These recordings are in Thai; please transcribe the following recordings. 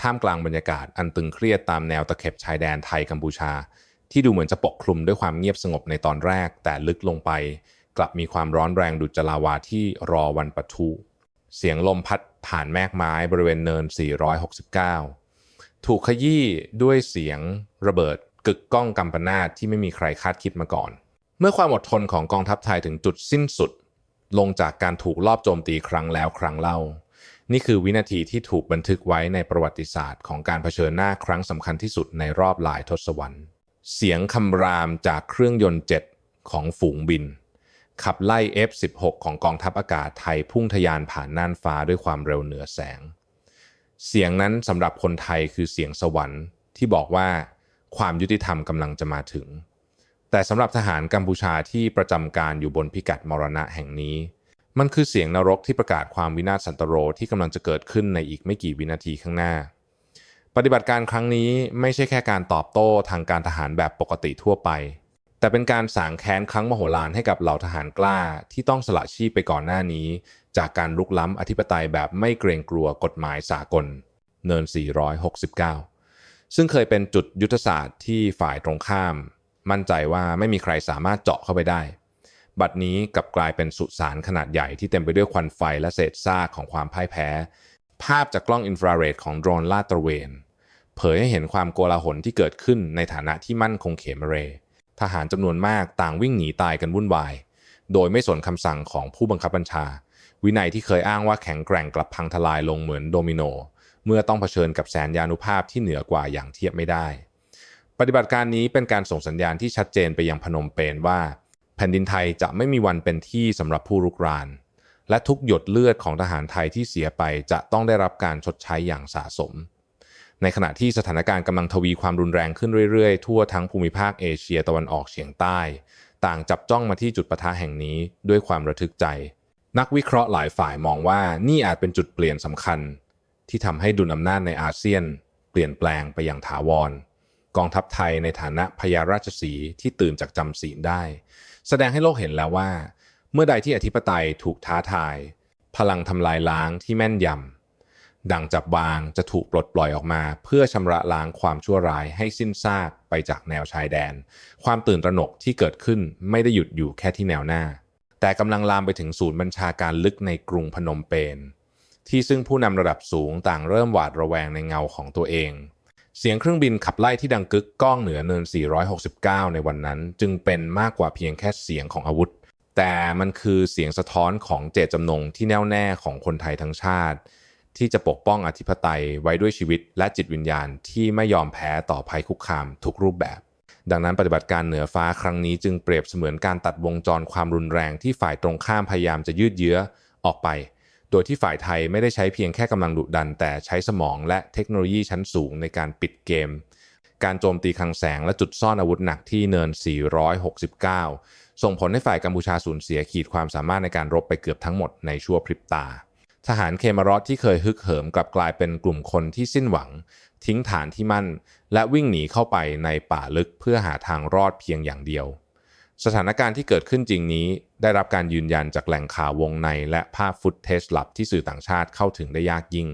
ท่ามกลางบรรยากาศอันตึงเครียดตามแนวตะเข็บชายแดนไทยกัมพูชา ที่ดูเหมือนจะปกคลุมด้วยความเงียบสงบในตอนแรก แต่ลึกลงไป กลับมีความร้อนแรงดุจจลาวาที่รอวันปะทุเสียงลมพัดผ่านแมกไม้บริเวณเนิน 469 ถูกขยี้ด้วยเสียงระเบิดกึกก้องกำปนาตที่ไม่มีใครคาดคิดมาก่อน เมื่อความอดทนของกองทัพไทยถึงจุดสิ้นสุด ลงจากการถูกลอบโจมตีครั้งแล้วครั้งเล่า นี่คือวินาทีที่ถูกบันทึกไว้ในประวัติศาสตร์ของการเผชิญหน้าครั้งสำคัญที่สุดในรอบหลายทศวรรษ เสียงคำรามจากเครื่องยนต์เจ็ตของฝูงบิน ขับไล่ F-16 ของกองทัพอากาศไทยพุ่งทะยานผ่านน่านฟ้าด้วยความเร็วเหนือแสง เสียงนั้นสำหรับคนไทยคือเสียงสวรรค์ที่บอกว่าความยุติธรรมกำลังจะมาถึง แต่สำหรับทหารกัมพูชาที่ประจำการอยู่บนพิกัดมรณะแห่งนี้ มันคือเสียงนรกที่ประกาศความวินาศสันตโรที่กำลังจะเกิดขึ้นในอีกไม่กี่วินาทีข้างหน้า ปฏิบัติการครั้งนี้ไม่ใช่แค่การตอบโต้ทางการทหารแบบปกติทั่วไป แต่เป็นการสางแค้นครั้งมโหฬารให้กับเหล่าทหารกล้าที่ต้องสละชีพไปก่อนหน้านี้ จากการลุกล้ำอธิปไตยแบบไม่เกรงกลัวกฎหมายสากล เนิน 469 ซึ่งเคยเป็นจุดยุทธศาสตร์ที่ฝ่ายตรงข้าม มั่นใจว่าไม่มีใครสามารถเจาะเข้าไปได้ บัดนี้กลับกลายเป็นสุสานขนาดใหญ่ที่เต็มไปด้วยควันไฟและเศษซากของความพ่ายแพ้ ภาพจากกล้องอินฟราเรดของโดรนลาดตระเวน เผยให้เห็นความโกลาหลที่เกิดขึ้นในฐานะที่มั่นคงเขมเร ทหารจำนวนมากต่างวิ่งหนีตายกันวุ่นวาย โดยไม่สนคำสั่งของผู้บังคับบัญชา วินัยที่เคยอ้างว่าแข็งแกร่งกลับพังทลายลงเหมือนโดมิโน เมื่อต้องเผชิญกับแสนยานุภาพที่เหนือกว่าอย่างเทียบไม่ได้ ปฏิบัติการนี้เป็นการส่งสัญญาณที่ชัดเจนไปยังพนมเปญว่า แผ่นดินไทยจะไม่มีวันเป็นที่สำหรับผู้รุกราน และทุกหยดเลือดของทหารไทยที่เสียไปจะต้องได้รับการชดใช้อย่างสะสม ในขณะที่สถานการณ์กำลังทวีความรุนแรงขึ้นเรื่อยๆ ทั่วทั้งภูมิภาคเอเชียตะวันออกเฉียงใต้ ต่างจับจ้องมาที่จุดปะทะแห่งนี้ด้วยความระทึกใจ นักวิเคราะห์หลายฝ่ายมองว่านี่อาจเป็นจุดเปลี่ยนสำคัญ ที่ทำให้ดุลอำนาจในอาเซียน เปลี่ยนแปลงไปอย่างถาวร กองทัพไทยในฐานะพญาราชสีห์ที่ตื่นจากจำศีลได้ แสดงให้โลกเห็นแล้วว่า เมื่อใดที่อธิปไตยถูกท้าทาย พลังทำลายล้างที่แม่นยำดังจับวางจะถูกปลดปล่อยออกมา เพื่อชำระล้างความชั่วร้ายให้สิ้นซากไปจากแนวชายแดน ความตื่นตระหนกที่เกิดขึ้นไม่ได้หยุดอยู่แค่ที่แนวหน้า แต่กำลังลามไปถึงศูนย์บัญชาการลึกในกรุงพนมเปญที่ซึ่งผู้นำระดับสูงต่างเริ่มหวาดระแวงในเงาของตัวเอง เสียงเครื่องบินขับไล่ที่ดังกึกก้องเหนือเนิน 469 ในวันนั้น จึงเป็นมากกว่าเพียงแค่เสียงของอาวุธ แต่มันคือเสียงสะท้อนของเจตจำนงที่แน่วแน่ของคนไทยทั้งชาติ ที่จะปกป้องอธิปไตยไว้ด้วยชีวิตและจิตวิญญาณที่ไม่ยอมแพ้ต่อภัยคุกคามทุกรูปแบบ ดังนั้นปฏิบัติการเหนือฟ้าครั้งนี้จึงเปรียบเสมือนการตัดวงจรความรุนแรงที่ฝ่ายตรงข้ามพยายามจะยืดเยื้อออกไป โดยที่ฝ่ายไทยไม่ได้ใช้เพียงแค่กำลังดุดัน แต่ใช้สมองและเทคโนโลยีชั้นสูงในการปิดเกม การโจมตีคลังแสงและจุดซ่อนอาวุธหนักที่เนิน 469 ส่งผลให้ฝ่ายกัมพูชาสูญเสียขีดความสามารถในการรบไปเกือบทั้งหมดในชั่วพริบตา ทหารเคมารอดที่เคยฮึกเหิมกลับกลายเป็นกลุ่มคนที่สิ้นหวัง ทิ้งฐานที่มั่น และวิ่งหนีเข้าไปในป่าลึกเพื่อหาทางรอดเพียงอย่างเดียว สถานการณ์ที่เกิดขึ้นจริงนี้ ได้รับการยืนยันจากแหล่งข่าววงใน และภาพฟุตเทจลับที่สื่อต่างชาติเข้าถึงได้ยากยิ่ง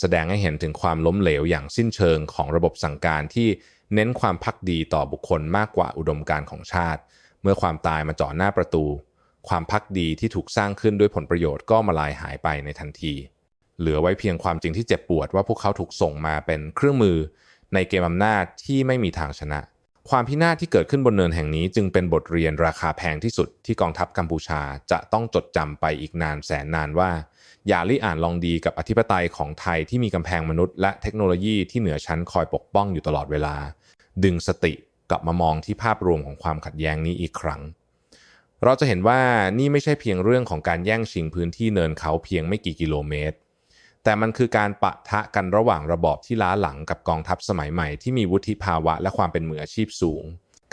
แสดงให้เห็นถึงความล้มเหลวอย่างสิ้นเชิงของระบบสั่งการที่เน้นความพักดีต่อบุคคลมากกว่าอุดมการณ์ของชาติ เมื่อความตายมาจ่อหน้าประตู ความพักดีที่ถูกสร้างขึ้นด้วยผลประโยชน์ก็มาลายหายไปในทันที เหลือไว้เพียงความจริงที่เจ็บปวดว่าพวกเขาถูกส่งมาเป็นเครื่องมือ ในเกมอำนาจที่ไม่มีทางชนะ ความพินาศที่เกิดขึ้นบนเนินแห่งนี้ จึงเป็นบทเรียนราคาแพงที่สุดที่กองทัพกัมพูชาจะต้องจดจำไปอีกนานแสนนานว่า อย่าลิอ่านลองดีกับอธิปไตยของไทยที่มีกำแพงมนุษย์ และเทคโนโลยีที่เหนือชั้นคอยปกป้องอยู่ตลอดเวลา ดึงสติกลับมามองที่ภาพรวมของความขัดแย้งนี้อีกครั้ง เราจะเห็นว่านี่ไม่ใช่เพียงเรื่องของการแย่งชิงพื้นที่เนินเขาเพียงไม่กี่กิโลเมตร แต่มันคือการปะทะกันระหว่างระบอบที่ล้าหลังกับกองทัพสมัยใหม่ที่มีวุฒิภาวะและความเป็นมืออาชีพสูง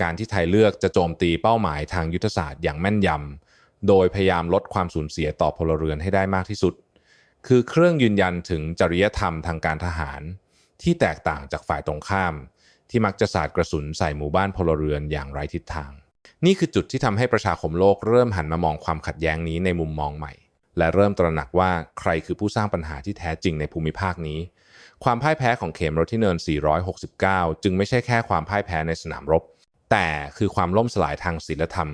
การที่ไทยเลือกจะโจมตีเป้าหมายทางยุทธศาสตร์อย่างแม่นยำ โดยพยายามลดความสูญเสียต่อพลเรือนให้ได้มากที่สุด คือเครื่องยืนยันถึงจริยธรรมทางการทหาร ที่แตกต่างจากฝ่ายตรงข้าม ที่มักจะสาดกระสุนใส่หมู่บ้านพลเรือนอย่างไร้ทิศทาง นี่คือจุดที่ทำให้ประชาคมโลกเริ่มหันมามองความขัดแย้งนี้ในมุมมองใหม่ และเริ่มตระหนักว่าใครคือผู้สร้างปัญหาที่แท้จริงในภูมิภาคนี้ ความพ่ายแพ้ของเขมรถที่เนิน 469 จึงไม่ใช่แค่ความพ่ายแพ้ในสนามรบ แต่คือความล่มสลายทางศีลธรรม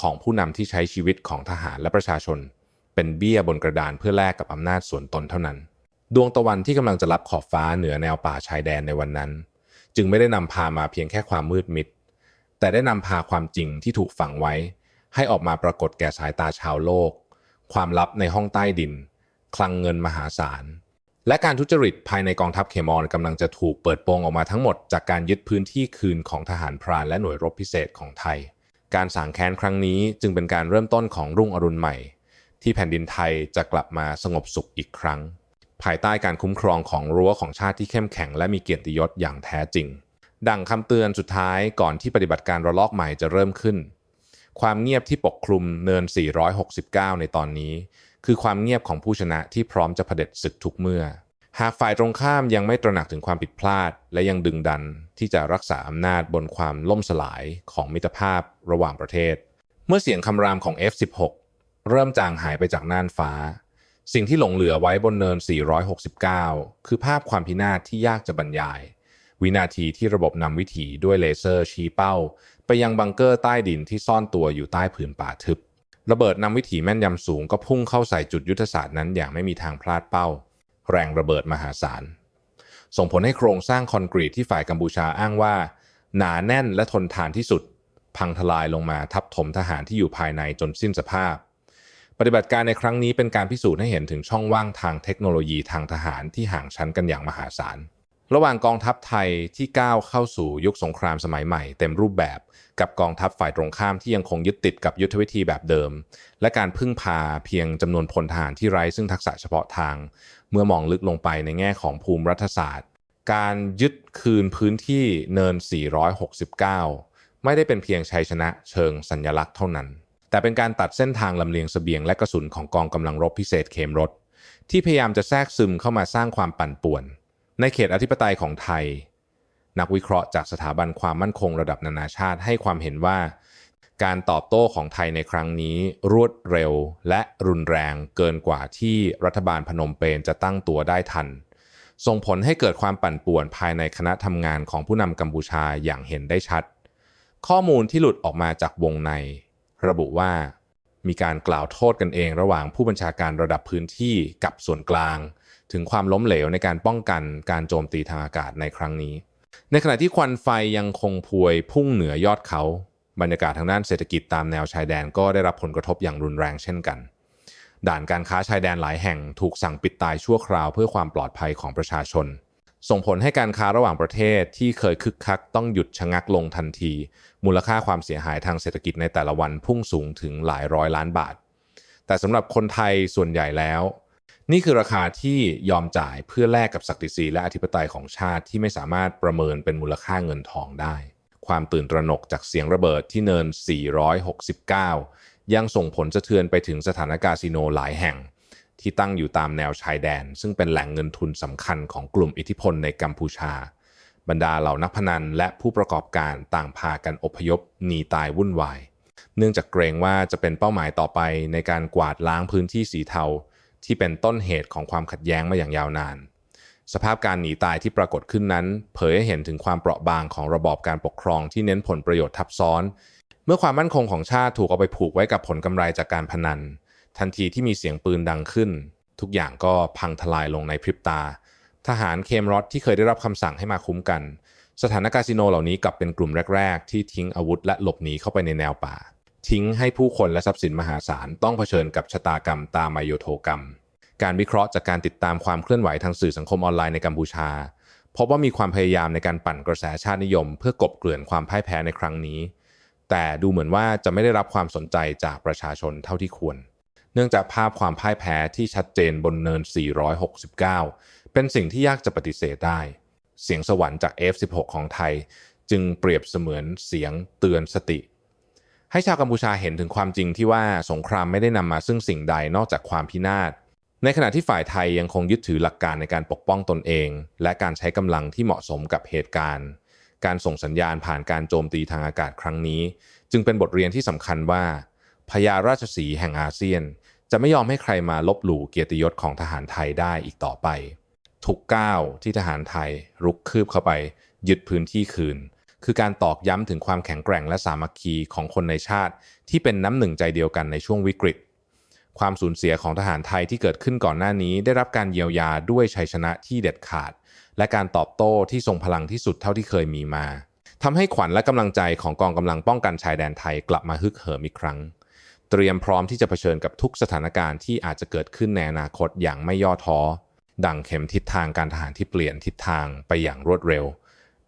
ของผู้นำที่ใช้ชีวิตของทหารและประชาชน เป็นเบี้ยบนกระดานเพื่อแลกกับอำนาจส่วนตนเท่านั้น ดวงตะวันที่กำลังจะรับขอบฟ้าเหนือแนวป่าชายแดนในวันนั้น จึงไม่ได้นำพามาเพียงแค่ความมืดมิด แต่ได้นำพาความจริงที่ถูกฝังไว้ ให้ออกมาปรากฏแก่สายตาชาวโลก ความลับในห้องใต้ดิน คลังเงินมหาศาล และการทุจริตภายในกองทัพเคมอนกำลังจะถูกเปิดโปงออกมาทั้งหมดจากการยึดพื้นที่คืนของทหารพรานและหน่วยรบพิเศษของไทย การสางแค้นครั้งนี้จึงเป็นการเริ่มต้นของรุ่งอรุณใหม่ ที่แผ่นดินไทยจะกลับมาสงบสุขอีกครั้ง ภายใต้การคุ้มครองของรั้วของชาติที่เข้มแข็ง และมีเกียรติยศอย่างแท้จริง ดังคำเตือนสุดท้ายก่อนที่ปฏิบัติการระลอกใหม่จะเริ่มขึ้น ความเงียบที่ปกคลุมเนิน 469 ในตอนนี้ คือความเงียบของผู้ชนะที่พร้อมจะเผด็จศึกทุกเมื่อ หากฝ่ายตรงข้ามยังไม่ตระหนักถึงความผิดพลาด และยังดึงดันที่จะรักษาอำนาจบนความล่มสลายของมิตรภาพระหว่างประเทศ เมื่อเสียงคำรามของ F16 เริ่มจางหายไปจากน่านฟ้า สิ่งที่หลงเหลือไว้บนเนิน 469 คือภาพความพินาศที่ยากจะบรรยาย วินาทีที่ระบบนำวิถีด้วยเลเซอร์ชี้เป้า ไปยังบังเกอร์ใต้ดินที่ซ่อนตัวอยู่ใต้ผืนป่าทึบ ระเบิดนำวิถีแม่นยำสูงก็พุ่งเข้าใส่จุดยุทธศาสตร์นั้นอย่างไม่มีทางพลาดเป้า แรงระเบิดมหาศาล ส่งผลให้โครงสร้างคอนกรีตที่ฝ่ายกัมพูชาอ้างว่า หนาแน่นและทนทานที่สุด พังทลายลงมาทับถมทหารที่อยู่ภายในจนสิ้นสภาพ ปฏิบัติการในครั้งนี้เป็นการพิสูจน์ให้เห็นถึงช่องว่างทางเทคโนโลยีทางทหารที่ห่างชั้นกันอย่างมหาศาล ระหว่างกองทัพไทยที่ก้าวเข้าสู่ยุคสงครามสมัยใหม่ เต็มรูปแบบกับกองทัพฝ่ายตรงข้ามที่ยังคงยึดติดกับยุทธวิธีแบบเดิม และการพึ่งพาเพียงจำนวนพลทหารที่ไร้ซึ่งทักษะเฉพาะทาง เมื่อมองลึกลงไปในแง่ของภูมิรัฐศาสตร์ การยึดคืนพื้นที่เนิน 469 ไม่ได้เป็นเพียงชัยชนะเชิงสัญญลักษณ์เท่านั้น แต่เป็นการตัดเส้นทางลำเลียงเสบียงและกระสุนของกองกำลังรบพิเศษเขมรถที่พยายามจะแทรกซึมเข้ามาสร้างความปั่นป่วน ในเขตอธิปไตยของไทย นักวิเคราะห์จากสถาบันความมั่นคงระดับนานาชาติให้ความเห็นว่า การตอบโต้ของไทยในครั้งนี้รวดเร็วและรุนแรงเกินกว่าที่รัฐบาลพนมเปญจะตั้งตัวได้ทัน ส่งผลให้เกิดความปั่นป่วนภายในคณะทำงานของผู้นำกัมพูชาอย่างเห็นได้ชัด ข้อมูลที่หลุดออกมาจากวงใน ระบุว่ามีการกล่าวโทษกันเองระหว่างผู้บัญชาการระดับพื้นที่กับส่วนกลาง ถึงความล้มเหลวในการป้องกันการโจมตีทางอากาศในครั้งนี้ ในขณะที่ควันไฟยังคงพวยพุ่งเหนือยอดเขา บรรยากาศทางด้านเศรษฐกิจตามแนวชายแดนก็ได้รับผลกระทบอย่างรุนแรงเช่นกัน ด่านการค้าชายแดนหลายแห่งถูกสั่งปิดตายชั่วคราวเพื่อความปลอดภัยของประชาชน ส่งผลให้การค้าระหว่างประเทศที่เคยคึกคักต้องหยุดชะงักลงทันที มูลค่าความเสียหายทางเศรษฐกิจในแต่ละวันพุ่งสูงถึงหลายร้อยล้านบาท แต่สำหรับคนไทยส่วนใหญ่แล้ว นี่คือราคาที่ยอมจ่ายเพื่อแลกกับศักดิ์ศรีและอธิปไตยของชาติที่ไม่สามารถประเมินเป็นมูลค่าเงินทองได้ ความตื่นตระหนกจากเสียงระเบิดที่เนิน 469 ยังส่งผลสะเทือนไปถึงสถานคาสิโนหลายแห่ง ที่ตั้งอยู่ตามแนวชายแดน ซึ่งเป็นแหล่งเงินทุนสำคัญของกลุ่มอิทธิพลในกัมพูชา บรรดาเหล่านักพนันและผู้ประกอบการต่างพากันอพยพหนีตายวุ่นวาย เนื่องจากเกรงว่าจะเป็นเป้าหมายต่อไปในการกวาดล้างพื้นที่สีเทา ที่เป็นต้นเหตุของความขัดแย้งมาอย่างยาวนาน สภาพการหนีตายที่ปรากฏขึ้นนั้น เผยให้เห็นถึงความเปราะบางของระบอบการปกครองที่เน้นผลประโยชน์ทับซ้อน เมื่อความมั่นคงของชาติถูกเอาไปผูกไว้กับผลกำไรจากการพนัน ทันทีที่มีเสียงปืนดังขึ้น ทุกอย่างก็พังทลายลงในพริบตา ทหารเคมรอดที่เคยได้รับคำสั่งให้มาคุ้มกัน สถานคาสิโนเหล่านี้กลับเป็นกลุ่มแรก ๆ ที่ทิ้งอาวุธและหลบหนีเข้าไปในแนวป่า ทิ้งให้ผู้คนและทรัพย์สินมหาศาลต้องเผชิญกับชะตากรรมตามมโยโทกรรม การวิเคราะห์จากการติดตามความเคลื่อนไหวทางสื่อสังคมออนไลน์ในกัมพูชา พบว่ามีความพยายามในการปั่นกระแสชาตินิยม เพื่อกบเกลื่อนความพ่ายแพ้ในครั้งนี้ แต่ดูเหมือนว่าจะไม่ได้รับความสนใจจากประชาชนเท่าที่ควร เนื่องจากภาพความพ่ายแพ้ที่ชัดเจนบนเนิน 469 เป็นสิ่งที่ยากจะปฏิเสธได้ เสียงสวรรค์จาก F16 ของไทย จึงเปรียบเสมือนเสียงเตือนสติ ให้ชาวกัมพูชาเห็นถึงความจริงที่ว่าสงครามไม่ได้นำมาซึ่งสิ่งใดนอกจากความพินาศ ในขณะที่ฝ่ายไทยยังคงยึดถือหลักการในการปกป้องตนเอง และการใช้กำลังที่เหมาะสมกับเหตุการณ์ การส่งสัญญาณผ่านการโจมตีทางอากาศครั้งนี้ จึงเป็นบทเรียนที่สำคัญว่าพญาราชสีห์แห่งอาเซียน จะไม่ยอมให้ใครมาลบหลู่เกียรติยศของทหารไทยได้อีกต่อไป ทุกก้าวที่ทหารไทยรุกคืบเข้าไป ยึดพื้นที่คืน คือการตอกย้ำถึงความแข็งแกร่งและสามัคคีของคนในชาติ ที่เป็นน้ำหนึ่งใจเดียวกันในช่วงวิกฤต ความสูญเสียของทหารไทยที่เกิดขึ้นก่อนหน้านี้ ได้รับการเยียวยาด้วยชัยชนะที่เด็ดขาด และการตอบโต้ที่ทรงพลังที่สุดเท่าที่เคยมีมาทำให้ขวัญและกำลังใจของกองกำลังป้องกันชายแดนไทยกลับมาฮึกเหิมอีกครั้ง เตรียมพร้อมที่จะเผชิญกับทุกสถานการณ์ที่อาจจะเกิดขึ้นในอนาคตอย่างไม่ย่อท้อดังเข็มทิศทางการทหารที่เปลี่ยนทิศทางไปอย่างรวดเร็ว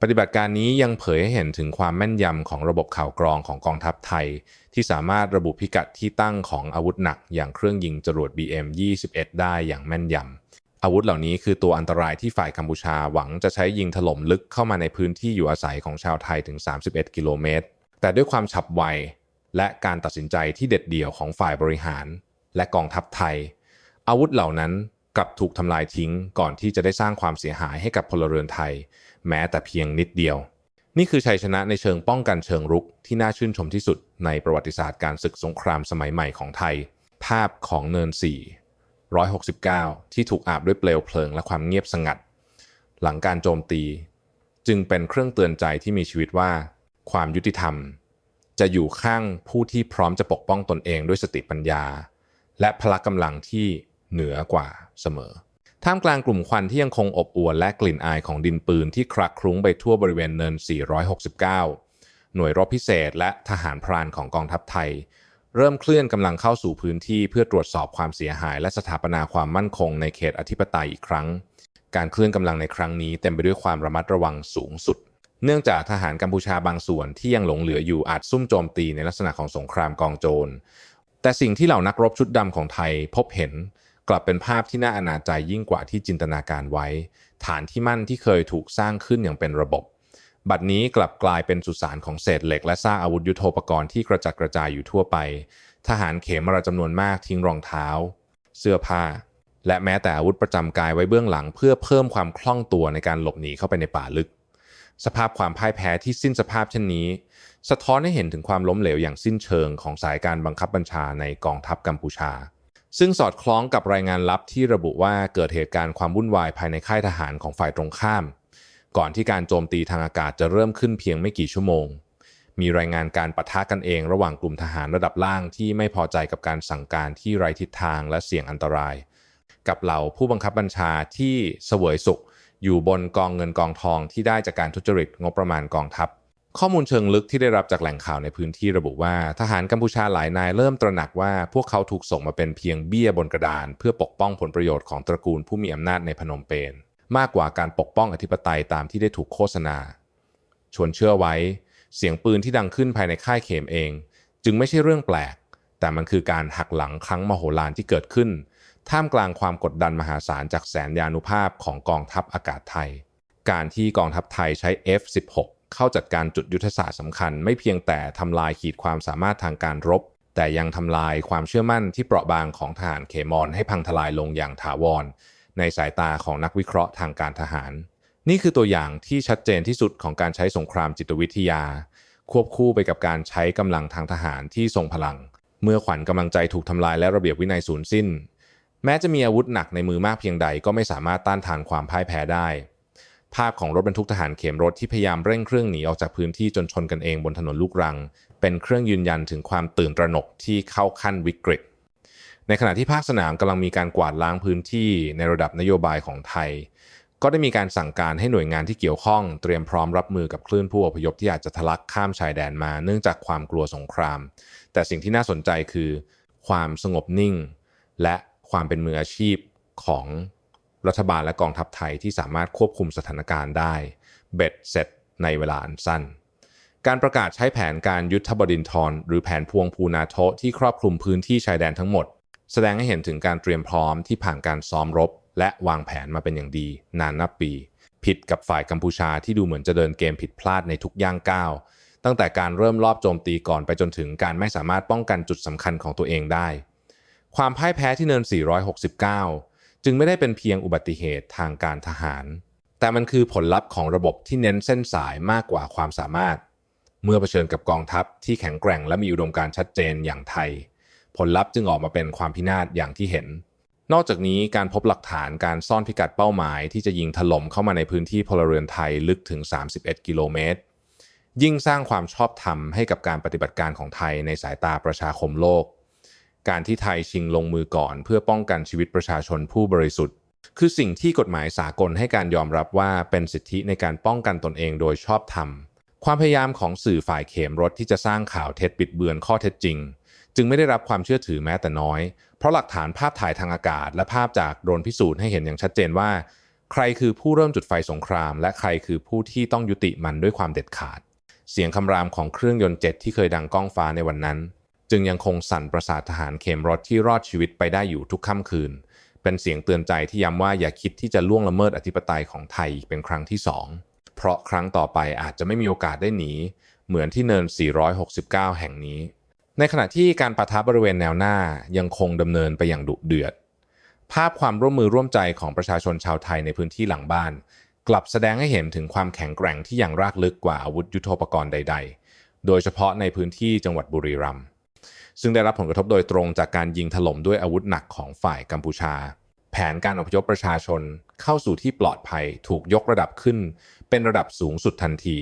ปฏิบัติการนี้ยังเผยให้เห็นถึงความแม่นยำของระบบข่าวกรองของกองทัพไทย ที่สามารถระบุพิกัดที่ตั้งของอาวุธหนัก อย่างเครื่องยิงจรวด BM-21 ได้อย่างแม่นยำอาวุธเหล่านี้คือตัวอันตรายที่ฝ่ายกัมพูชาหวังจะใช้ยิงถล่มลึกเข้ามาในพื้นที่อยู่อาศัยของชาวไทยถึง 31 กิโลเมตร แต่ด้วยความฉับไวและการตัดสินใจที่เด็ดเดี่ยวของฝ่ายบริหาร และกองทัพไทย อาวุธเหล่านั้น กลับถูกทำลายทิ้งก่อนที่จะได้สร้างความเสียหายให้กับพลเรือนไทย แม้แต่เพียงนิดเดียว นี่คือชัยชนะในเชิงป้องกันเชิงรุกที่น่าชื่นชมที่สุดในประวัติศาสตร์การศึกสงครามสมัยใหม่ของไทย ภาพของเนิน 4 169 ที่ถูกอาบด้วยเปลวเพลิงและความเงียบสงัด หลังการโจมตี จึงเป็นเครื่องเตือนใจที่มีชีวิตว่า ความยุติธรรม จะอยู่ข้างผู้ที่พร้อมจะปกป้องตนเองด้วยสติปัญญา และพละกำลังที่ เหนือกว่าเสมอ ท่ามกลางกลุ่มควันที่ยังคงอบอวลและกลิ่นอายของดินปืนที่คลักคลุ้งไปทั่วบริเวณเนิน 469 หน่วยรบพิเศษและทหารพรานของกองทัพไทย เริ่มเคลื่อนกำลังเข้าสู่พื้นที่เพื่อตรวจสอบความเสียหาย และสถาปนาความมั่นคงในเขตอธิปไตยอีกครั้ง การเคลื่อนกำลังในครั้งนี้เต็มไปด้วยความระมัดระวังสูงสุดเนื่องจากทหารกัมพูชาบางส่วนที่ยังหลงเหลืออยู่อาจซุ่มโจมตีในลักษณะของสงครามกองโจร แต่สิ่งที่เหล่านักรบชุดดำของไทยพบเห็น กลับเป็นภาพที่น่าอนาจใจยิ่งกว่าที่จินตนาการไว้ ฐานที่มั่นที่เคยถูกสร้างขึ้นอย่างเป็นระบบ บัดนี้กลับกลายเป็นสุสานของเศษเหล็กและซากอาวุธยุโทโธปกรณ์ที่กระจัดกระจายอยู่ทั่วไป ทหารเขมราจำนวนมากทิ้งรองเท้า เสื้อผ้า และแม้แต่อาวุธประจำกายไว้เบื้องหลัง เพื่อเพิ่มความคล่องตัวในการหลบหนีเข้าไปในป่าลึก สภาพความพ่ายแพ้ที่สิ้นสภาพเช่นนี้ สะท้อนให้เห็นถึงความล้มเหลวอย่างสิ้นเชิงของสายการบังคับบัญชาในกองทัพกัมพูชา ซึ่งสอดคล้องกับรายงานลับที่ระบุว่าเกิดเหตุการณ์ความวุ่นวายภายในค่ายทหารของฝ่ายตรงข้าม ก่อนที่การโจมตีทางอากาศจะเริ่มขึ้นเพียงไม่กี่ชั่วโมง มีรายงานการปะทะกันเองระหว่างกลุ่มทหารระดับล่างที่ไม่พอใจกับการสั่งการที่ไร้ทิศทางและเสี่ยงอันตราย กับเหล่าผู้บังคับบัญชาที่เสวยสุข อยู่บนกองเงินกองทองที่ได้จากการทุจริตงบประมาณกองทัพ ข้อมูลเชิงลึกที่ได้รับจากแหล่งข่าวในพื้นที่ระบุว่า ทหารกัมพูชาหลายนายเริ่มตระหนักว่าพวกเขาถูกส่งมาเป็นเพียงเบี้ยบนกระดาน เพื่อปกป้องผลประโยชน์ของตระกูลผู้มีอำนาจในพนมเปญมากกว่าการปกป้องอธิปไตยตามที่ได้ถูกโฆษณา ชวนเชื่อไว้ เสียงปืนที่ดังขึ้นภายในค่ายเขมเอง จึงไม่ใช่เรื่องแปลก แต่มันคือการหักหลังครั้งมโหฬารที่เกิดขึ้น ท่ามกลางความกดดันมหาศาลจากแสนยานุภาพของกองทัพอากาศไทย การที่กองทัพไทยใช้ F-16 เข้าจัดการจุดยุทธศาสตร์สำคัญ ไม่เพียงแต่ทำลายขีดความสามารถทางการรบ แต่ยังทำลายความเชื่อมั่นที่เปราะบางของทหารเคมอนให้พังทลายลงอย่างถาวร ในสายตาของนักวิเคราะห์ทางการทหาร นี่คือตัวอย่างที่ชัดเจนที่สุดของการใช้สงครามจิตวิทยา ควบคู่ไปกับการใช้กำลังทางทหารที่ทรงพลัง เมื่อขวัญกำลังใจถูกทำลายและระเบียบวินัยสูญสิ้น แม้จะมีอาวุธหนักในมือมากเพียงใดก็ไม่สามารถต้านทานความพ่ายแพ้ได้ ภาพของรถบรรทุกทหารเข็มรถที่พยายามเร่งเครื่องหนีออกจากพื้นที่จนชนกันเองบนถนนลูกรัง เป็นเครื่องยืนยันถึงความตื่นตระหนกที่เข้าขั้นวิกฤต ในขณะที่ภาคสนามกำลังมีการกวาดล้างพื้นที่ในระดับนโยบายของไทย ก็ได้มีการสั่งการให้หน่วยงานที่เกี่ยวข้องเตรียมพร้อมรับมือกับคลื่นผู้อพยพที่อาจจะทะลักข้ามชายแดนมาเนื่องจากความกลัวสงคราม แต่สิ่งที่น่าสนใจคือ ความสงบนิ่ง และความเป็นมืออาชีพของ รัฐบาลและกองทัพไทยที่สามารถควบคุมสถานการณ์ได้ เบ็ดเสร็จในเวลาอันสั้น การประกาศใช้แผนการยุทธบดินทรหรือแผนพวงพูนาโทที่ครอบคลุมพื้นที่ชายแดนทั้งหมด แสดงให้เห็นถึงการเตรียมพร้อมที่ผ่านการซ้อมรบ และวางแผนมาเป็นอย่างดี นานนับปี ผิดกับฝ่ายกัมพูชาที่ดูเหมือนจะเดินเกมผิดพลาดในทุกย่างก้าวตั้งแต่การเริ่มรอบโจมตีก่อนไปจนถึงการไม่สามารถป้องกันจุดสำคัญของตัวเองได้ ความพ่ายแพ้ที่เนิน 469 จึงไม่ได้เป็นเพียงอุบัติเหตุทางการทหาร แต่มันคือผลลัพธ์ของระบบที่เน้นเส้นสายมากกว่าความสามารถ เมื่อเผชิญกับกองทัพที่แข็งแกร่งและมีอุดมการณ์ชัดเจนอย่างไทย ผลลัพธ์จึงออกมาเป็นความพินาศอย่างที่เห็น นอกจากนี้การพบหลักฐานการซ่อนพิกัดเป้าหมาย ที่จะยิงถล่มเข้ามาในพื้นที่พลเรือนไทยลึกถึง 31 กิโลเมตรยิ่งสร้างความชอบธรรมให้กับการปฏิบัติการของไทยในสายตาประชาคมโลก การที่ไทยชิงลงมือก่อน เพื่อป้องกันชีวิตประชาชนผู้บริสุทธิ์ คือสิ่งที่กฎหมายสากลให้การยอมรับว่าเป็นสิทธิในการป้องกันตนเองโดยชอบธรรม ความพยายามของสื่อฝ่ายเขมรถที่จะสร้างข่าวเท็จบิดเบือนข้อเท็จจริง จึงไม่ได้รับความเชื่อถือแม้แต่น้อย เพราะหลักฐานภาพถ่ายทางอากาศ และภาพจากโดรนพิสูจน์ให้เห็นอย่างชัดเจนว่า ใครคือผู้เริ่มจุดไฟสงคราม และใครคือผู้ที่ต้องยุติมันด้วยความเด็ดขาด เสียงคำรามของเครื่องยนต์เจ็ตที่เคยดังก้องฟ้าในวันนั้น จึงยังคงสั่นประสาททหารเขมรถที่รอดชีวิตไปได้อยู่ทุกค่ำคืน เป็นเสียงเตือนใจที่ย้ำว่าอย่าคิดที่จะล่วงละเมิดอธิปไตยของไทยเป็นครั้งที่สองเพราะครั้งต่อไปอาจจะไม่มีโอกาสได้หนี เหมือนที่เนิน 469 แห่งนี้ ในขณะที่การปะทะบริเวณแนวหน้ายังคงดำเนินไปอย่างดุเดือด ภาพความร่วมมือร่วมใจของประชาชนชาวไทยในพื้นที่หลังบ้าน กลับแสดงให้เห็นถึงความแข็งแกร่งที่ยังรากลึกกว่าอาวุธยุโทโธปกรณ์ใด ๆ โดยเฉพาะในพื้นที่จังหวัดบุรีรัมย์ ซึ่งได้รับผลกระทบโดยตรงจากการยิงถล่มด้วยอาวุธหนักของฝ่ายกัมพูชา แผนการอพยพประชาชนเข้าสู่ที่ปลอดภัยถูกยกระดับขึ้น เป็นระดับสูงสุดทันที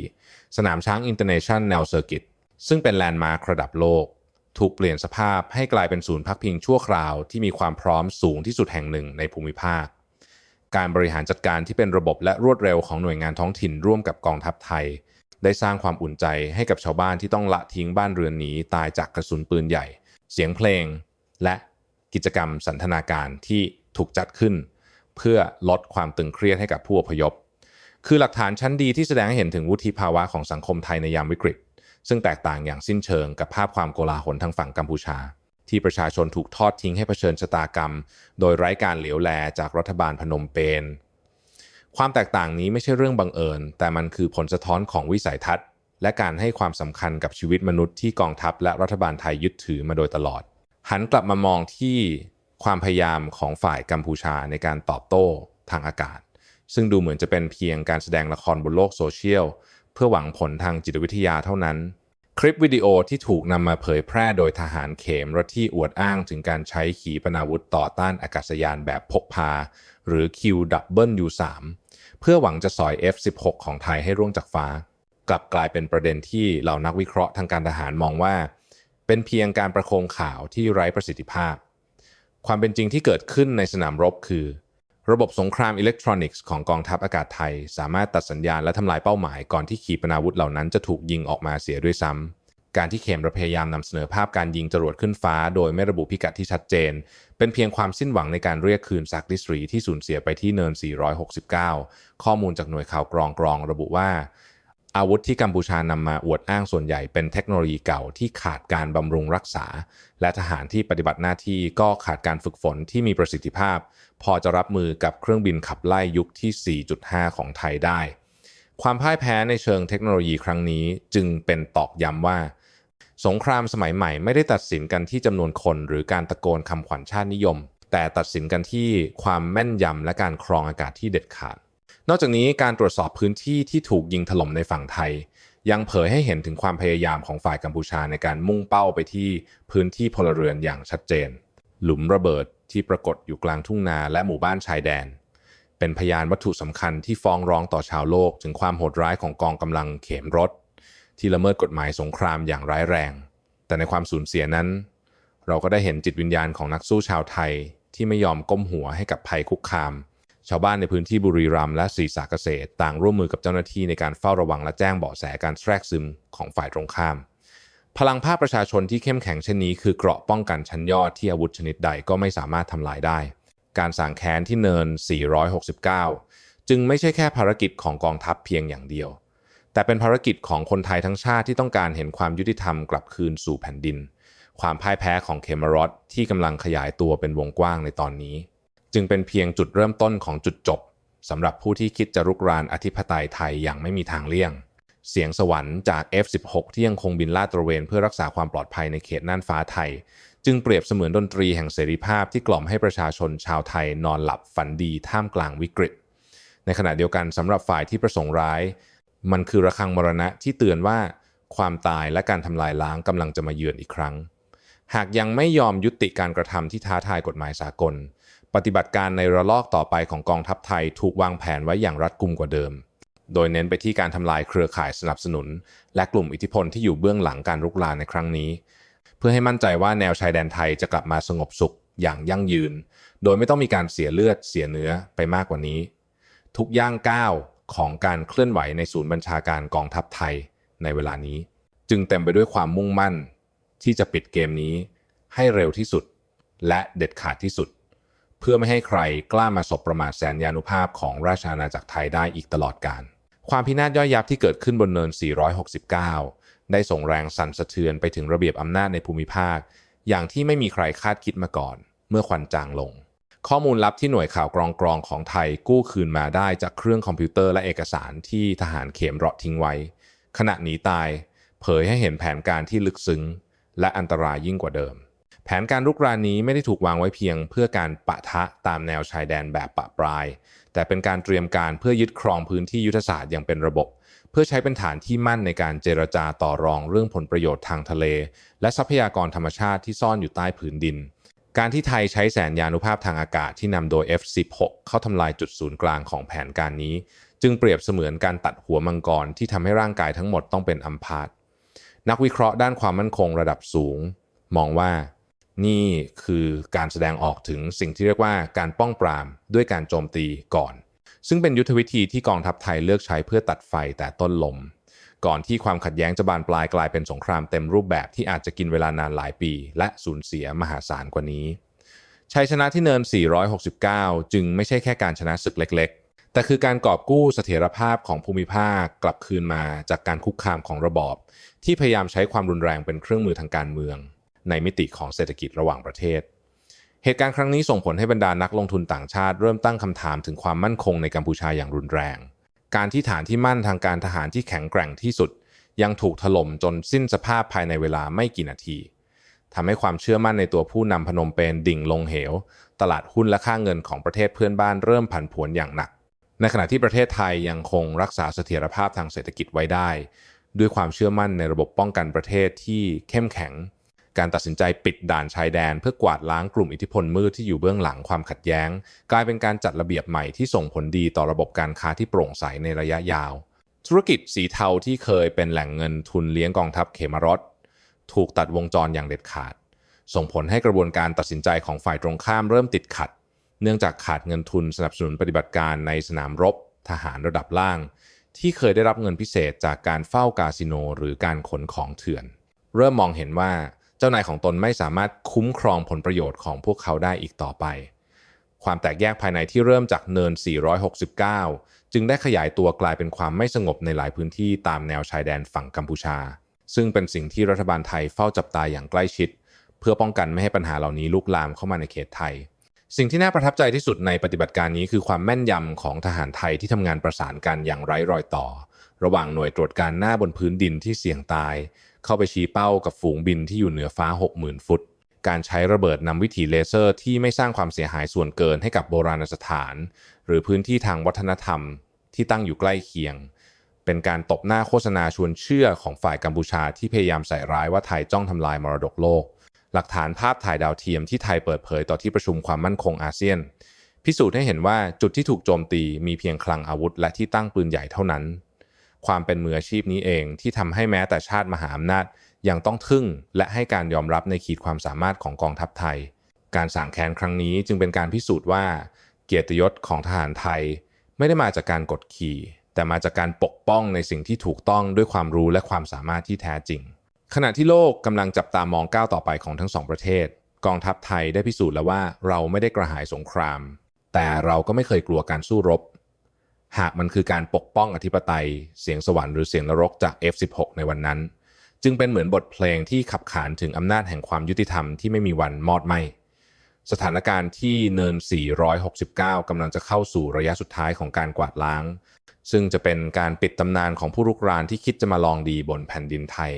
สนามช้างอินเตอร์เนชั่นแนลเซอร์กิตซึ่งเป็นแลนด์มาร์คระดับโลก ถูกเปลี่ยนสภาพให้กลายเป็นศูนย์พักพิงชั่วคราวที่มีความพร้อมสูงที่สุดแห่งหนึ่งในภูมิภาค การบริหารจัดการที่เป็นระบบและรวดเร็วของหน่วยงานท้องถิ่นร่วมกับกองทัพไทย ได้สร้างความอุ่นใจให้กับชาวบ้านที่ต้องละทิ้งบ้านเรือนหนีตายจากกระสุนปืนใหญ่ เสียงเพลง และกิจกรรมสันทนาการที่ถูกจัดขึ้น เพื่อลดความตึงเครียดให้กับผู้อพยพ คือหลักฐานชั้นดีที่แสดงให้เห็นถึงวุฒิภาวะของสังคมไทยในยามวิกฤต ซึ่งแตกต่างอย่างสิ้นเชิงกับภาพความโกลาหลทางฝั่งกัมพูชา ที่ประชาชนถูกทอดทิ้งให้เผชิญชะตากรรม โดยไร้การเหลียวแลจากรัฐบาลพนมเปญ ความแตกต่างนี้ไม่ใช่เรื่องบังเอิญ แต่มันคือผลสะท้อนของวิสัยทัศน์ และการให้ความสำคัญกับชีวิตมนุษย์ที่กองทัพและรัฐบาลไทยยึดถือมาโดยตลอด หันกลับมามองที่ความพยายามของฝ่ายกัมพูชาในการตอบโต้ทางอากาศ ซึ่งดูเหมือนจะเป็นเพียงการแสดงละครบนโลกโซเชียล เพื่อหวังผลทางจิตวิทยาเท่านั้น คลิปวิดีโอที่ถูกนำมาเผยแพร่โดยทหารเขมรที่อวดอ้างถึงการใช้ขีปนาวุธต่อต้านอากาศยานแบบพกพา หรือ QW3 เพื่อหวังจะสอย F16 ของไทยให้ร่วงจากฟ้า กลับกลายเป็นประเด็นที่เหล่านักวิเคราะห์ทางการทหารมองว่า เป็นเพียงการประโคมข่าวที่ไร้ประสิทธิภาพ ความเป็นจริงที่เกิดขึ้นในสนามรบคือ ระบบสงครามอิเล็กทรอนิกส์ของกองทัพอากาศไทย สามารถตัดสัญญาณและทำลายเป้าหมายก่อนที่ขีปนาวุธเหล่านั้นจะถูกยิงออกมาเสียด้วยซ้ำ การที่เขมรพยายามนำเสนอภาพการยิงจรวดขึ้นฟ้า โดยไม่ระบุพิกัดที่ชัดเจน เป็นเพียงความสิ้นหวังในการเรียกคืนซักดิสรีที่สูญเสียไปที่เนิน 469 ข้อมูลจากหน่วยข่าวกรองกรอง ระบุว่า อาวุธที่กัมพูชานำมาอวดอ้างส่วนใหญ่เป็นเทคโนโลยีเก่าที่ขาดการบำรุงรักษา และทหารที่ปฏิบัติหน้าที่ก็ขาดการฝึกฝนที่มีประสิทธิภาพ พอจะรับมือกับเครื่องบินขับไล่ยุคที่ 4.5 ของไทยได้ความพ่ายแพ้ในเชิงเทคโนโลยีครั้งนี้จึงเป็นตอกย้ำว่า สงครามสมัยใหม่ไม่ได้ตัดสินกันที่จำนวนคนหรือการตะโกนคำขวัญชาตินิยม แต่ตัดสินกันที่ความแม่นยำและการครองอากาศที่เด็ดขาด นอกจากนี้การตรวจสอบพื้นที่ที่ถูกยิงถล่มในฝั่งไทย ยังเผยให้เห็นถึงความพยายามของฝ่ายกัมพูชาในการมุ่งเป้าไปที่พื้นที่พลเรือนอย่างชัดเจน หลุมระเบิดที่ปรากฏอยู่กลางทุ่งนาและหมู่บ้านชายแดน เป็นพยานวัตถุสำคัญที่ฟ้องร้องต่อชาวโลกถึงความโหดร้ายของกองกำลังเขมรถ ที่ละเมิดกฎหมายสงครามอย่างร้ายแรง แต่ในความสูญเสียนั้น เราก็ได้เห็นจิตวิญญาณของนักสู้ชาวไทยที่ไม่ยอมก้มหัวให้กับภัยคุกคาม ชาวบ้านในพื้นที่บุรีรัมย์และศรีสาเกษตร ต่างร่วมมือกับเจ้าหน้าที่ในการเฝ้าระวังและแจ้งเบาะแสการแทรกซึมของฝ่ายตรงข้าม พลังภาคประชาชนที่เข้มแข็งเช่นนี้คือเกราะป้องกันชั้นยอดที่อาวุธชนิดใดก็ไม่สามารถทำลายได้ การสางแค้นที่เนิน 469 จึงไม่ใช่แค่ภารกิจของกองทัพเพียงอย่างเดียว แต่เป็นภารกิจของคนไทยทั้งชาติที่ต้องการเห็นความยุติธรรมกลับคืนสู่แผ่นดิน ความพ่ายแพ้ของเคมารอตที่กำลังขยายตัวเป็นวงกว้างในตอนนี้ จึงเป็นเพียงจุดเริ่มต้นของจุดจบสำหรับผู้ที่คิดจะรุกรานอธิปไตยไทยอย่างไม่มีทางเลี่ยง เสียงสวรรค์จาก F16 ที่ยังคงบินลาดตระเวนเพื่อรักษาความปลอดภัยในเขตน่านฟ้าไทย จึงเปรียบเสมือนดนตรีแห่งเสรีภาพที่กล่อมให้ประชาชนชาวไทยนอนหลับฝันดีท่ามกลางวิกฤต ในขณะเดียวกันสำหรับฝ่ายที่ประสงค์ร้าย มันคือระฆังมรณะที่เตือนว่าความตายและการทำลายล้างกำลังจะมาเยือนอีกครั้ง หากยังไม่ยอมยุติการกระทำที่ท้าทายกฎหมายสากล ปฏิบัติการในระลอกต่อไปของกองทัพไทยถูกวางแผนไว้อย่างรัดกุมกว่าเดิม โดยเน้นไปที่การทำลายเครือข่ายสนับสนุน และกลุ่มอิทธิพลที่อยู่เบื้องหลังการรุกรานในครั้งนี้ เพื่อให้มั่นใจว่าแนวชายแดนไทยจะกลับมาสงบสุขอย่างยั่งยืน โดยไม่ต้องมีการเสียเลือดเสียเนื้อไปมากกว่านี้ ทุกย่างก้าว ของการเคลื่อนไหวในศูนย์บัญชาการกองทัพไทยในเวลานี้ จึงเต็มไปด้วยความมุ่งมั่น ที่จะปิดเกมนี้ให้เร็วที่สุด และเด็ดขาดที่สุด เพื่อไม่ให้ใครกล้ามาสบประมาทแสนยานุภาพของราชอาณาจักรไทยได้อีกตลอดกาลความพินาศย่อยยับที่เกิดขึ้นบนเนิน 469 ได้ส่งแรงสั่นสะเทือนไปถึงระเบียบอำนาจในภูมิภาค อย่างที่ไม่มีใครคาดคิดมาก่อน เมื่อควันจางลง ข้อมูลลับที่หน่วยข่าวกรองกรองของไทยกู้คืนมาได้จากเครื่องคอมพิวเตอร์และเอกสารที่ทหารเขมเราะทิ้งไว้ ขณะหนีตายเผยให้เห็นแผนการที่ลึกซึ้ง และอันตรายยิ่งกว่าเดิม แผนการรุกรานนี้ไม่ได้ถูกวางไว้เพียง เพื่อการปะทะตามแนวชายแดนแบบปะปลาย แต่เป็นการเตรียมการเพื่อยึดครองพื้นที่ยุทธศาสตร์อย่างเป็นระบบ เพื่อใช้เป็นฐานที่มั่นในการเจรจาต่อรองเรื่องผลประโยชน์ทางทะเล และทรัพยากรธรรมชาติที่ซ่อนอยู่ใต้ผืนดิน การที่ไทยใช้แสนยานุภาพทางอากาศที่นำโดย F-16 เข้าทำลายจุดศูนย์กลางของแผนการนี้ จึงเปรียบเสมือนการตัดหัวมังกรที่ทำให้ร่างกายทั้งหมดต้องเป็นอัมพาตนักวิเคราะห์ด้านความมั่นคงระดับสูง มองว่านี่คือการแสดงออกถึงสิ่งที่เรียกว่าการป้องปรามด้วยการโจมตีก่อน ซึ่งเป็นยุทธวิธีที่กองทัพไทยเลือกใช้เพื่อตัดไฟแต่ต้นลม ก่อนที่ความขัดแย้งจะบานปลายกลายเป็นสงครามเต็มรูปแบบที่อาจจะกินเวลานานหลายปี และสูญเสียมหาศาลกว่านี้ ชัยชนะที่เนิน 469 จึงไม่ใช่แค่การชนะศึกเล็กๆ แต่คือการกอบกู้เสถียรภาพของภูมิภาคกลับคืนมาจากการคุกคามของระบอบ ที่พยายามใช้ความรุนแรงเป็นเครื่องมือทางการเมือง ในมิติของเศรษฐกิจระหว่างประเทศ เหตุการณ์ครั้งนี้ส่งผลให้บรรดานักลงทุนต่างชาติเริ่มตั้งคำถามถึงความมั่นคงในกัมพูชาอย่างรุนแรง การที่ฐานที่มั่นทางการทหารที่แข็งแกร่งที่สุด ยังถูกถล่มจนสิ้นสภาพภายในเวลาไม่กี่นาทีทำให้ความเชื่อมั่นในตัวผู้นำพนมเปญดิ่งลงเหว ตลาดหุ้นและค่าเงินของประเทศเพื่อนบ้านเริ่มผันผวนอย่างหนัก ในขณะที่ประเทศไทยยังคงรักษาเสถียรภาพทางเศรษฐกิจไว้ได้ ด้วยความเชื่อมั่นในระบบป้องกันประเทศที่เข้มแข็ง การตัดสินใจปิดด่านชายแดน เพื่อกวาดล้างกลุ่มอิทธิพลมืดที่อยู่เบื้องหลังความขัดแย้ง กลายเป็นการจัดระเบียบใหม่ที่ส่งผลดีต่อระบบการค้าที่โปร่งใสในระยะยาว ธุรกิจสีเทาที่เคยเป็นแหล่งเงินทุนเลี้ยงกองทัพเขมรถถูกตัดวงจรอย่างเด็ดขาด ส่งผลให้กระบวนการตัดสินใจของฝ่ายตรงข้ามเริ่มติดขัด เนื่องจากขาดเงินทุนสนับสนุนปฏิบัติการในสนามรบ ทหารระดับล่าง ที่เคยได้รับเงินพิเศษจากการเฝ้ากาสิโนหรือการขนของเถื่อน เริ่มมองเห็นว่า เจ้านายของตนไม่สามารถคุ้มครองผลประโยชน์ของพวกเขาได้อีกต่อไป ความแตกแยกภายในที่เริ่มจากเนิน 469 จึงได้ขยายตัวกลายเป็นความไม่สงบในหลายพื้นที่ตามแนวชายแดนฝั่งกัมพูชา ซึ่งเป็นสิ่งที่รัฐบาลไทยเฝ้าจับตาอย่างใกล้ชิด เพื่อป้องกันไม่ให้ปัญหาเหล่านี้ลุกลามเข้ามาในเขตไทย สิ่งที่น่าประทับใจที่สุดในปฏิบัติการนี้คือความแม่นยำของทหารไทยที่ทำงานประสานกันอย่างไร้รอยต่อ ระหว่างหน่วยตรวจการหน้าบนพื้นดินที่เสี่ยงตาย เข้าไปชี้เป้ากับฝูงบินที่อยู่เหนือฟ้า 60,000 ฟุต การใช้ระเบิดนำวิถีเลเซอร์ที่ไม่สร้างความเสียหายส่วนเกินให้กับโบราณสถาน หรือพื้นที่ทางวัฒนธรรมที่ตั้งอยู่ใกล้เคียง เป็นการตบหน้าโฆษณาชวนเชื่อของฝ่ายกัมพูชาที่พยายามใส่ร้ายว่าไทยจ้องทำลายมรดกโลก หลักฐานภาพถ่ายดาวเทียมที่ไทยเปิดเผยต่อที่ประชุมความมั่นคงอาเซียน พิสูจน์ให้เห็นว่าจุดที่ถูกโจมตีมีเพียงคลังอาวุธ และที่ตั้งปืนใหญ่เท่านั้น ความเป็นมืออาชีพนี้เอง ที่ทำให้แม้แต่ชาติมหาอำนาจยังต้องทึ่ง และให้การยอมรับในขีดความสามารถของกองทัพไทย การสางแค้นครั้งนี้จึงเป็นการพิสูจน์ว่า เกียรติยศของทหารไทย ไม่ได้มาจากการกดขี่ แต่มาจากการปกป้องในสิ่งที่ถูกต้องด้วยความรู้และความสามารถที่แท้จริง ขณะที่โลกกำลังจับตามองก้าวต่อไปของทั้งสองประเทศ กองทัพไทยได้พิสูจน์แล้วว่าเราไม่ได้กระหายสงคราม แต่เราก็ไม่เคยกลัวการสู้รบ หากมันคือการปกป้องอธิปไตย เสียงสวรรค์หรือเสียงนรกจาก F16 ในวันนั้น จึงเป็นเหมือนบทเพลงที่ขับขานถึงอำนาจแห่งความยุติธรรมที่ไม่มีวันมอดไหมสถานการณ์ที่เนิน 469 กำลังจะเข้าสู่ระยะสุดท้ายของการกวาดล้าง ซึ่งจะเป็นการปิดตำนานของผู้รุกรานที่คิดจะมาลองดีบนแผ่นดินไทย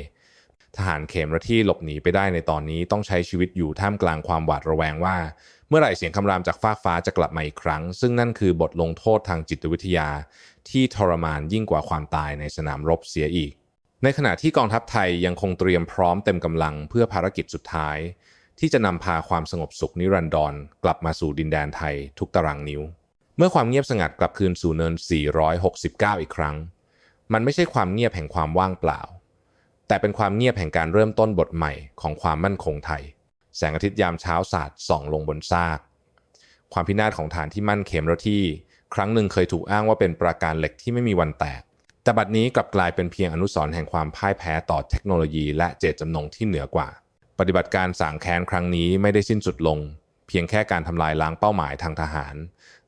ทหารเขมรที่หลบหนีไปได้ในตอนนี้ต้องใช้ชีวิตอยู่ท่ามกลางความหวาดระแวงว่า เมื่อไหร่เสียงคำรามจากฟากฟ้าจะกลับมาอีกครั้ง ซึ่งนั่นคือบทลงโทษทางจิตวิทยา ที่ทรมานยิ่งกว่าความตายในสนามรบเสียอีก ในขณะที่กองทัพไทยยังคงเตรียมพร้อมเต็มกำลังเพื่อภารกิจสุดท้าย ที่จะนำพาความสงบสุขนิรันดรกลับมาสู่ดินแดนไทยทุกตารางนิ้ว เมื่อความเงียบสงัดกลับคืนสู่เนิน 469 อีกครั้ง มันไม่ใช่ความเงียบแห่งความว่างเปล่า แต่เป็นความเงียบแห่งการเริ่มต้นบทใหม่ของความมั่นคงไทย แสงอาทิตย์ยามเช้าสาดส่องลงบนซาก ความพินาศของฐานที่มั่นเข็มระที่ ครั้งหนึ่งเคยถูกอ้างว่าเป็นปราการเหล็กที่ไม่มีวันแตก แต่บัดนี้กลับกลายเป็นเพียงอนุสรณ์แห่งความพ่ายแพ้ต่อเทคโนโลยีและเจตจำนงที่เหนือกว่า ปฏิบัติการสางแค้นครั้งนี้ไม่ได้สิ้นสุดลง เพียงแค่การทำลายล้างเป้าหมายทางทหาร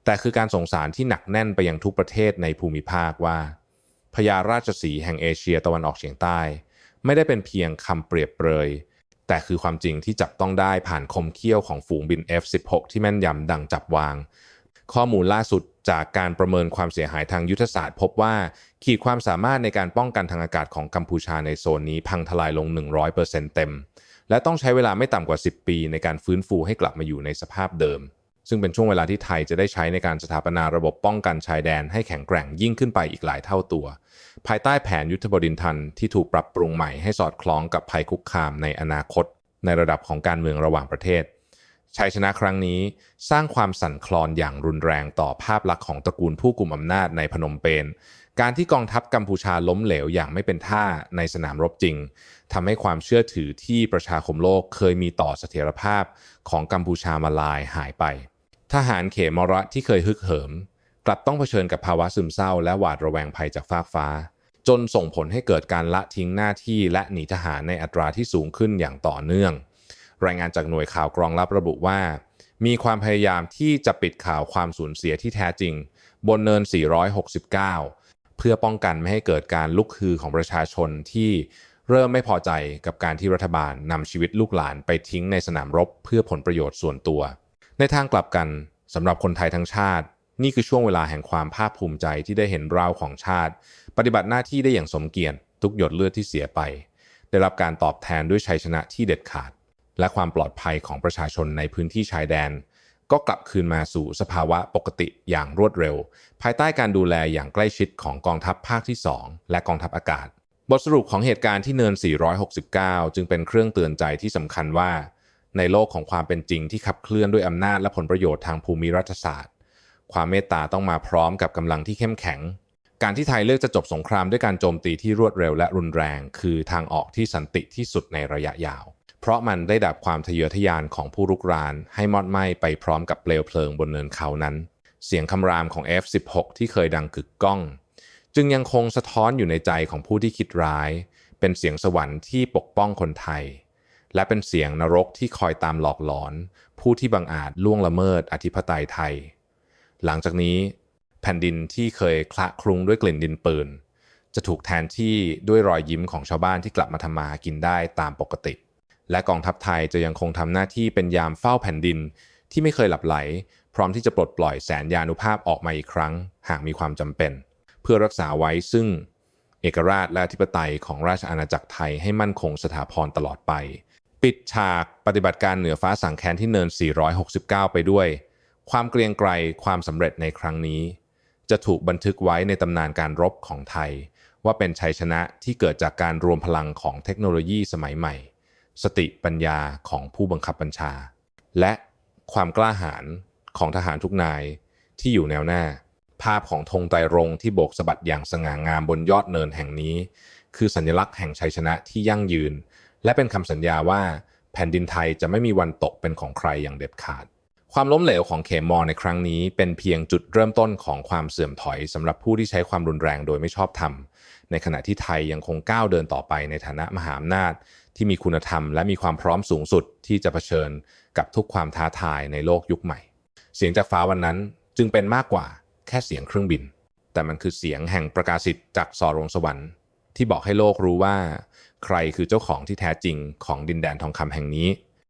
แต่คือการส่งสารที่หนักแน่นไปยังทุกประเทศในภูมิภาคว่าพญาราชสีห์แห่งเอเชียตะวันออกเฉียงใต้ ไม่ได้เป็นเพียงคำเปรียบเปรย แต่คือความจริงที่จับต้องได้ผ่านคมเขี้ยวของฝูงบิน F-16 ที่แม่นยำดังจับวาง ข้อมูลล่าสุดจากการประเมินความเสียหายทางยุทธศาสตร์ พบว่าขีดความสามารถในการป้องกันทางอากาศของกัมพูชาในโซนนี้พังทลายลง 100%เต็ม และต้องใช้เวลาไม่ต่ำกว่า 10 ปีในการฟื้นฟูให้กลับมาอยู่ในสภาพเดิม ซึ่งเป็นช่วงเวลาที่ไทยจะได้ใช้ในการสถาปนาระบบป้องกันชายแดนให้แข็งแกร่งยิ่งขึ้นไปอีกหลายเท่าตัว ภายใต้แผนยุทธบดินทันที่ถูกปรับปรุงใหม่ให้สอดคล้องกับภัยคุกคามในอนาคต ในระดับของการเมืองระหว่างประเทศชัยชนะครั้งนี้สร้างความสั่นคลอนอย่างรุนแรงต่อภาพลักษณ์ของตระกูลผู้กุมอำนาจในพนมเปญ การที่กองทัพกัมพูชาล้มเหลวอย่างไม่เป็นท่าในสนามรบจริงทำให้ความเชื่อถือที่ประชาคมโลกเคยมีต่อเสถียรภาพของกัมพูชามาลายหายไป ทหารเขมรที่เคยฮึกเหิม กลับต้องเผชิญกับภาวะซึมเศร้า และหวาดระแวงภัยจากฟากฟ้า จนส่งผลให้เกิดการละทิ้งหน้าที่และหนีทหารในอัตราที่สูงขึ้นอย่างต่อเนื่อง รายงานจากหน่วยข่าวกรองลับระบุว่า มีความพยายามที่จะปิดข่าวความสูญเสียที่แท้จริง บนเนิน 469 เพื่อป้องกันไม่ให้เกิดการลุกฮือของประชาชนที่เริ่มไม่พอใจกับการที่รัฐบาลนำชีวิตลูกหลานไปทิ้งในสนามรบเพื่อผลประโยชน์ส่วนตัว ในทางกลับกันสำหรับคนไทยทั้งชาติ นี่คือช่วงเวลาแห่งความภาคภูมิใจที่ได้เห็นเราของชาติ ปฏิบัติหน้าที่ได้อย่างสมเกียรติ ทุกหยดเลือดที่เสียไป ได้รับการตอบแทนด้วยชัยชนะที่เด็ดขาด และความปลอดภัยของประชาชนในพื้นที่ชายแดน ก็กลับคืนมาสู่สภาวะปกติอย่างรวดเร็ว ภายใต้การดูแลอย่างใกล้ชิดของกองทัพภาคที่ 2 และกองทัพอากาศ บทสรุปของเหตุการณ์ที่เนิน 469 จึงเป็นเครื่องเตือนใจที่สำคัญว่า ในโลกของความเป็นจริงที่ขับเคลื่อนด้วยอำนาจและผลประโยชน์ทางภูมิรัฐศาสตร์ ความเมตตาต้องมาพร้อมกับกำลังที่เข้มแข็ง การที่ไทยเลือกจะจบสงครามด้วยการโจมตีที่รวดเร็วและรุนแรง คือทางออกที่สันติที่สุดในระยะยาว เพราะมันได้ดับความทะเยอทะยานของผู้รุกราน ให้มอดไหม้ไปพร้อมกับเปลวเพลิงบนเนินเขานั้น เสียงคำรามของ F16 ที่เคยดังกึกก้อง จึงยังคงสะท้อนอยู่ในใจของผู้ที่คิดร้าย เป็นเสียงสวรรค์ที่ปกป้องคนไทย และเป็นเสียงนรกที่คอยตามหลอกหลอน ผู้ที่บังอาจล่วงละเมิดอธิปไตยไทย หลังจากนี้ แผ่นดินที่เคยคละคลุ้งด้วยกลิ่นดินปืน จะถูกแทนที่ด้วยรอยยิ้มของชาวบ้านที่กลับมาทำมาหากินได้ตามปกติ และกองทัพไทยจะยังคงทำหน้าที่เป็นยามเฝ้าแผ่นดินที่ไม่เคยหลับไหล พร้อมที่จะปลดปล่อยแสนยานุภาพออกมาอีกครั้ง หากมีความจำเป็น เพื่อรักษาไว้ซึ่ง เอกราชและอธิปไตยของราชอาณาจักรไทยให้มั่นคงสถาพรตลอดไป ปิดฉากปฏิบัติการเหนือฟ้าสังแคนที่เนิน 469 ไปด้วย ความเกรียงไกรความสำเร็จในครั้งนี้ จะถูกบันทึกไว้ในตำนานการรบของไทย ว่าเป็นชัยชนะที่เกิดจากการรวมพลังของเทคโนโลยีสมัยใหม่ สติปัญญาของผู้บังคับบัญชา และความกล้าหาญของทหารทุกนายที่อยู่แนวหน้า ภาพของธงไตรรงที่โบกสะบัดอย่างสง่างามบนยอดเนินแห่งนี้ คือสัญลักษณ์แห่งชัยชนะที่ยั่งยืน และเป็นคำสัญญาว่าแผ่นดินไทยจะไม่มีวันตกเป็นของใครอย่างเด็ดขาด ความล้มเหลวของเขมอในครั้งนี้ เป็นเพียงจุดเริ่มต้นของความเสื่อมถอยสำหรับผู้ที่ใช้ความรุนแรงโดยไม่ชอบธรรม ในขณะที่ไทยยังคงก้าวเดินต่อไปในฐานะมหาอำนาจ ที่มีคุณธรรมและมีความพร้อมสูงสุดที่จะเผชิญกับทุกความท้าทายในโลกยุคใหม่ เสียงจากฟ้าวันนั้นจึงเป็นมากกว่าแค่เสียงเครื่องบิน แต่มันคือเสียงแห่งประกาศสิทธิจากสอรงสวรรค์ ที่บอกให้โลกรู้ว่า ใครคือเจ้าของที่แท้จริงของดินแดนทองคำแห่งนี้